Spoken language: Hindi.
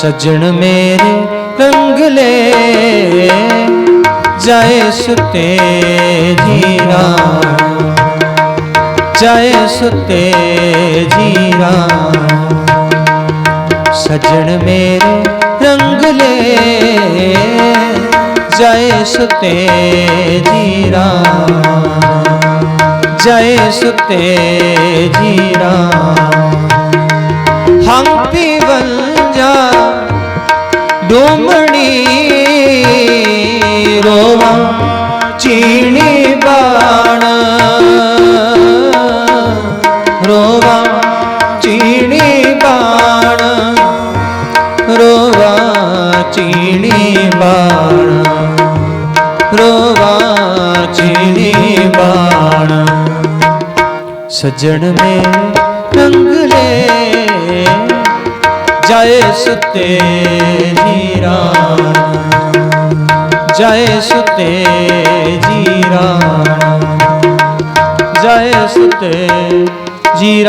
सजन मेरे रंग ले, जाए सुते जीरा जाए सुते जीरा सजन मेरे रंग ले, जाए सुते जीरा जाए सुते जीरा हम डुमड़ी रोवा चीनी बाण। रोवा चीनी चीनी बाण। सजन में ਜੈ ਸੁਤੇ ਜੀ ਰਾਣਾ ਜੈ ਸੁਤੇ ਜੀ ਰਾਣਾ ਜੈ ਸੁਤੇ ਜੀ